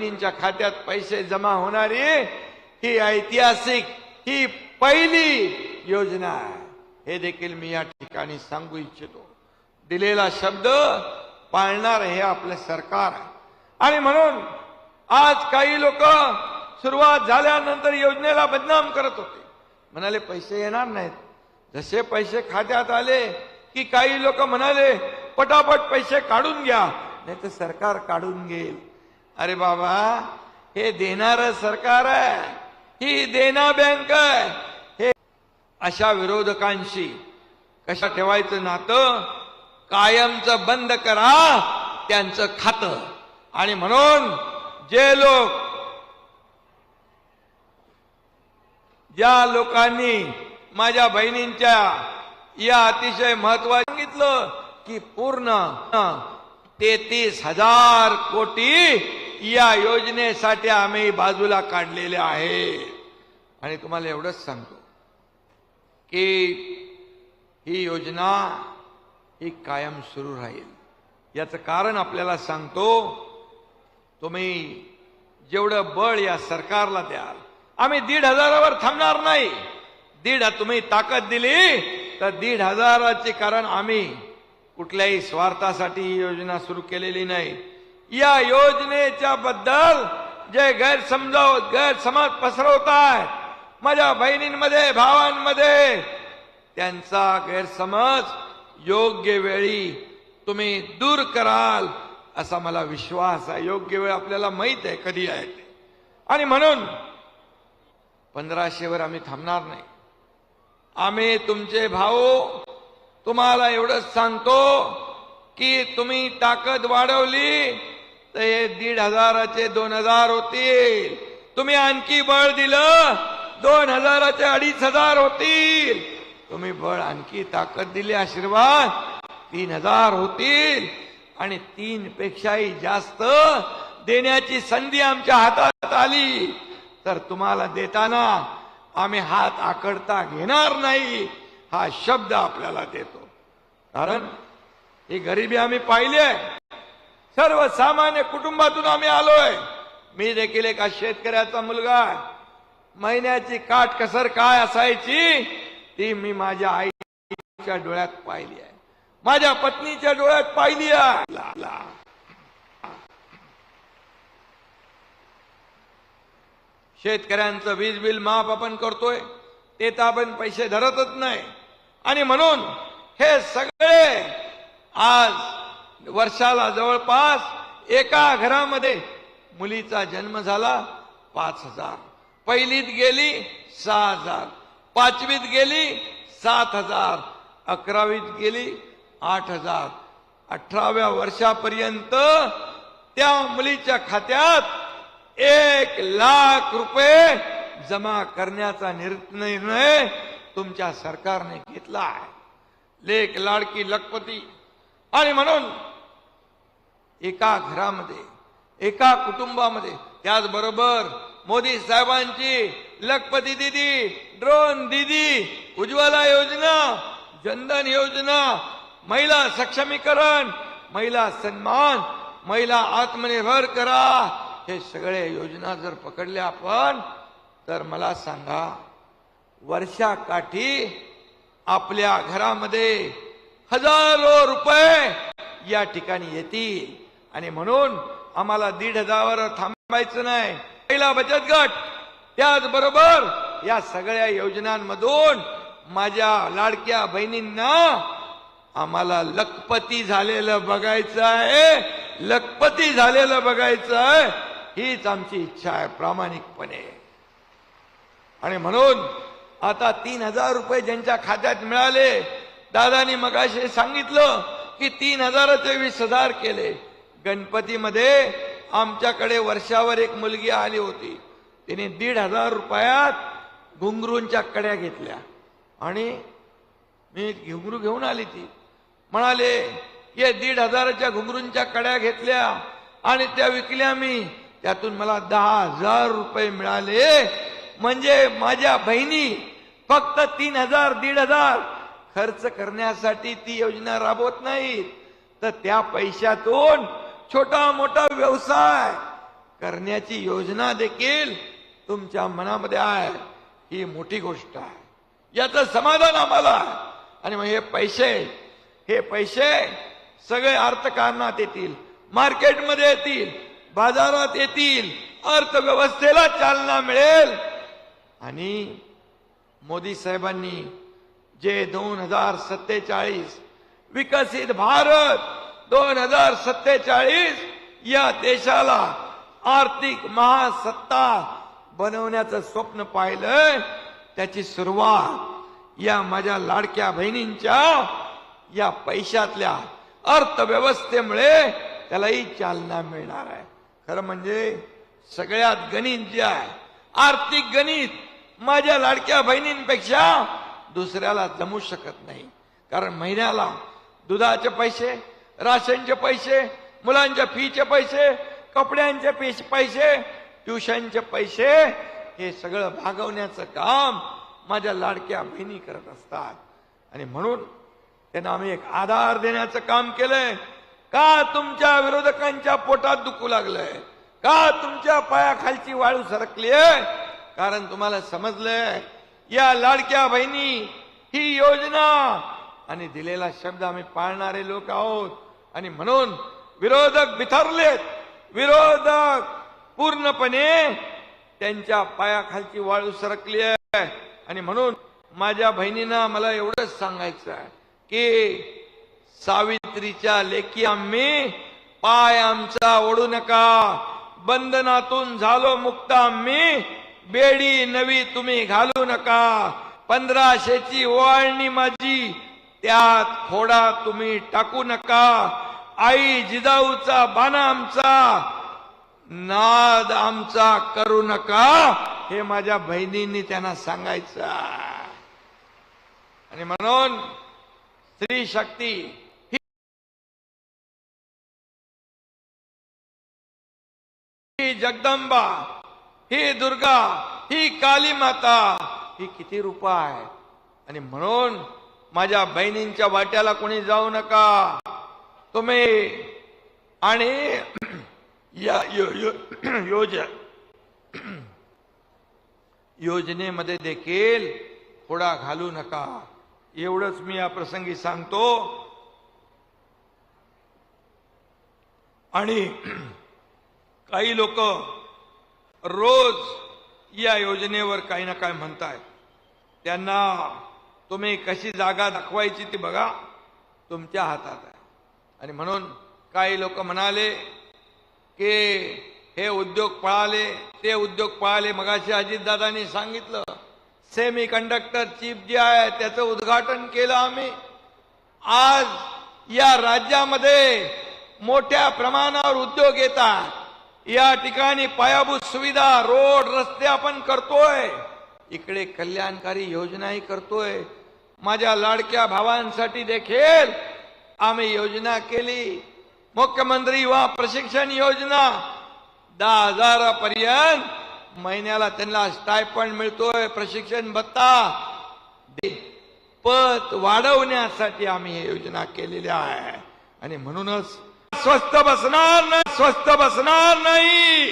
बहिणींच्या खात्यात पैसे जमा होणारी ही ऐतिहासिक ही पहिली योजना आहे. हे देखील मी या ठिकाणी सांगू इच्छितो. दिलेला शब्द पाळणार हे आपलं सरकार आहे. आणि म्हणून आज काही लोक सुरुवात झाल्यानंतर योजनेला बदनाम करत होते. म्हणाले पैसे येणार नाहीत. जसे पैसे खात्यात आले की काही लोक म्हणाले पटापट पैसे काढून घ्या नाही तर सरकार काढून घेईल. अरे बाबा हे देणार सरकार आहे. ही देना बँक आहे. हे अशा विरोधकांशी कशा ठेवायचं नातं? कायमचं बंद करा त्यांचं खातं. आणि म्हणून जे लोक ज्या लोकांनी माझ्या बहिणींच्या या अतिशय महत्वा सांगितलं की पूर्ण तेहतीस हजार कोटी या योजनेसाठी आम्ही बाजूला काढलेले आहे. आणि तुम्हाला एवढंच सांगतो की ही योजना ही कायम सुरू राहील. याचं कारण आपल्याला सांगतो तुम्ही जेवढं बळ या सरकारला द्याल आम्ही दीड हजारावर थांबणार नाही. दीड तुम्ही ताकद दिली तर दीड हजाराचे कारण आम्ही कुठल्याही स्वार्थासाठी ही योजना सुरू केलेली नाही. या योजनेच्या बद्दल जे गैरसमजाव गैरसमज पसरवताय माझ्या बहिणींमध्ये भावांमध्ये त्यांचा गैरसमज योग्य वेळी तुम्ही दूर कराल असा मला विश्वास आहे. योग्य वेळ आपल्याला माहीत आहे कधी आहे ते. आणि म्हणून पंधराशेवर आम्ही थांबणार नाही. आम्ही तुमचे भाऊ तुम्हाला एवढंच सांगतो की तुम्ही ताकद वाढवली तर हे दीड हजाराचे दोन हजार होतील. तुम्ही आणखी बळ दिलं दोन हजाराचे अडीच हजार होतील. तुम्ही बळ आणखी ताकद दिली आशीर्वाद तीन हजार होतील. आणि तीन पेक्षाही जास्त देण्याची संधी आमच्या हातात आली. तर तुम्हाला देताना आम्ही हात आकडता घेणार नाही हा शब्द आपल्याला देतो. कारण ही गरिबी आम्ही पाहिली आहे. सर्वसामान्य कुटुंबातून आम्ही आलोय. मी देखील एका शेतकऱ्याचा मुलगा महिन्याची काट कसर काय असायची ती मी माझ्या आईच्या डोळ्यात पाहिली आहे. माझ्या पत्नीच्या डोळ्यात पाहिली आहे. शेतकऱ्यांचं वीज बिल माफ आपण करतोय ते तर आपण पैसे धरतच नाही. आणि म्हणून हे सगळे आज वर्षाला जवळपास एका घरामध्ये मुलीचा जन्म झाला पाच हजार. पहिलीत गेली सहा हजार. पाचवीत गेली सात हजार. अकरावीत गेली आठ हजार. अठराव्या वर्षापर्यंत त्या मुलीच्या खात्यात एक लाख रुपये जमा करण्याचा निर्णय तुमच्या सरकारने घेतला आहे. लेख लाडकी लखपती. आणि म्हणून एका घरामध्ये एका कुटुंबामध्ये. त्याचबरोबर मोदी साहेबांची लखपती दिदी ड्रोन दिदी उज्ज्वला योजना जनधन योजना महिला सक्षमीकरण महिला सन्मान महिला आत्मनिर्भर करा. हे सगळे योजना जर पकडल्या आपण तर मला सांगा वर्षाकाठी आपल्या घरामध्ये हजारो रुपये या ठिकाणी येतील. आणि म्हणून आम्हाला दीड हजारावर थांबायचं नाही. पहिला बचत गट त्याचबरोबर या सगळ्या योजनांमधून माझ्या लाडक्या बहिणींना आम्हाला लखपती झालेलं बघायचं आहे. लखपती झालेलं बघायचं आहे. हीच आमची इच्छा आहे प्रामाणिकपणे. आणि म्हणून आता तीन हजार रुपये ज्यांच्या खात्यात मिळाले दादानी मगाशी सांगितलं की तीन हजाराचे वीस हजार केले. गणपतीमध्ये आमच्याकडे वर्षावर एक मुलगी आली होती. तिने दीड हजार रुपयात घुंगरूंच्या कड्या घेतल्या. आणि मी घुंगरू घेऊन आली ती. म्हणाले ये दीड हजाराच्या घुंगरूंच्या कड्या घेतल्या आणि त्या विकल्या मी. त्यातून मला दहा हजार रुपये मिळाले. म्हणजे माझ्या बहिणी फक्त तीन हजार दीड हजार खर्च करण्यासाठी ती योजना राबवत नाही तर त्या पैशातून छोटा मोठा व्यवसाय करण्याची योजना देखील तुमच्या मनामध्ये आहे. ही मोठी गोष्ट आहे. याचं समाधान आम्हाला आणि मग हे पैसे हे पैसे सगळे अर्थकारणात येतील मार्केटमध्ये येतील बाजारात येतील अर्थव्यवस्थेला चालना मिळेल. आणि मोदी साहेबांनी जे दोन हजार सत्तेचाळीस विकसित भारत दोन हजार सत्तेचाळीस या देशाला आर्थिक महासत्ता बनवण्याचं स्वप्न पाहिलंय. त्याची सुरुवात या माझ्या लाडक्या बहिणींच्या या पैशातल्या अर्थव्यवस्थेमुळे त्यालाही चालना मिळणार आहे. खरं म्हणजे सगळ्यात गणित जे आहे आर्थिक गणित माझ्या लाडक्या बहिणींपेक्षा दुसऱ्याला जमू शकत नाही. कारण महिन्याला दुधाचे पैसे राशनचे पैसे मुलांच्या फीचे पैसे कपड्यांचे पैसे पैसे ट्युशनचे पैसे हे सगळं भागवण्याचं काम माझ्या लाडक्या बहिणी करत असतात. आणि म्हणून त्यांना आम्ही एक आधार देण्याचं काम केलंय. का तुमच्या विरोधकांच्या पोटात दुखू लागलंय? का तुमच्या पायाखालची वाळू सरकली आहे कारण तुम्हाला समजलंय या लाडक्या बहिणी ही योजना आणि दिलेला शब्द आम्ही पाळणारे लोक आहोत. आणि म्हणून विरोधक बिथरलेत विरोधक पूर्णपणे त्यांच्या पायाखालची वाळू सरकली आहे. आणि म्हणून माझ्या बहिणींना मला एवढंच सांगायचं आहे की सावित्रीच्या लेखी आम्ही पाय आमचा ओढू नका. बंधनातून झालो मुक्त आम्ही. बेडी नवी तुम्ही घालू नका. पंधराशेची ओवाळणी माझी. त्यात खोडा तुम्ही टाकू नका. आई जिजाऊचा बाणा आमचा नाद आमचा करू नका हे माझ्या बहिणींनी त्यांना सांगायचं. आणि म्हणून स्त्री शक्ती ही ही जगदंबा ही दुर्गा ही काली माता ही किती रूप आहे आणि म्हणून माझ्या बहिणींच्या वाट्याला कोणी जाऊ नका. तुम्ही आणि या यो- यो- योज योजनेमध्ये देखील खोडा घालू नका. एवढंच मी या प्रसंगी सांगतो. आणि काही लोक रोज या योजनेवर काही ना काय म्हणतायत. त्यांना तुम्ही कशी जागा दाखवायची ती बघा तुमच्या हातात आहे. आणि म्हणून काही लोक म्हणाले की हे उद्योग पळाले ते उद्योग पळाले मगाशी अजितदादांनी सांगितलं सेमी कंडक्टर चिप जे आहे त्याचं उद्घाटन केलं आम्ही. आज या राज्यामध्ये मोठ्या प्रमाणावर उद्योग येतात. या ठिकाणी पायाभूत सुविधा रोड रस्ते आपण करतोय. इकडे कल्याणकारी योजनाही करतोय. माझ्या लाडक्या भावांसाठी देखील आम्ही योजना केली. मुख्यमंत्री युवा प्रशिक्षण योजना दहा हजारापर्यंत महिन्याला त्यांना स्टायपंड मिळतोय प्रशिक्षण भत्ता दे- पत वाढवण्यासाठी आम्ही ही योजना केलेली आहे. आणि म्हणूनच स्वस्त बसणार नाही स्वस्त बसणार नाही.